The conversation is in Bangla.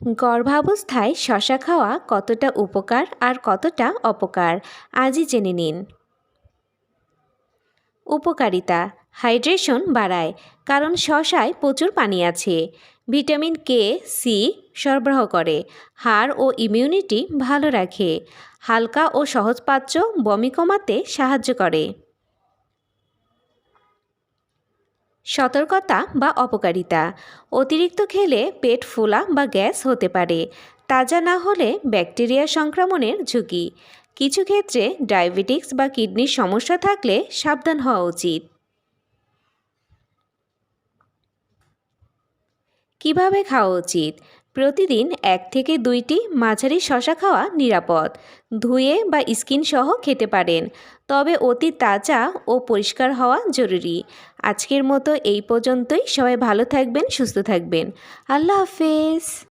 গর্ভাবস্থায় শশা খাওয়া কতটা উপকার আর কতটা অপকার? আজই জেনে নিন। উপকারিতা, হাইড্রেশন বাড়ায়, কারণ শশায় প্রচুর পানি আছে। ভিটামিন কে, সি সরবরাহ করে, হাড় ও ইমিউনিটি ভালো রাখে, হালকা ও সহজপাচ্য বমি কমাতে সাহায্য করে। সতর্কতা বা অপকারিতা। অতিরিক্ত খেলে পেট ফোলা বা গ্যাস হতে পারে। তাজা না হলে ব্যাকটেরিয়া সংক্রমণের ঝুঁকি। কিছু ক্ষেত্রে ডায়াবেটিক্স বা কিডনির সমস্যা থাকলে সাবধান হওয়া উচিত। কীভাবে খাওয়া উচিত? প্রতিদিন এক থেকে দুইটি মাঝারি শশা খাওয়া নিরাপদ। ধুয়ে বা স্কিন সহ খেতে পারেন। তবে অতি তাজা ও পরিষ্কার হওয়া জরুরি। আজকের মতো এই পর্যন্তই। সবাই ভালো থাকবেন, সুস্থ থাকবেন। আল্লাহ হাফেজ।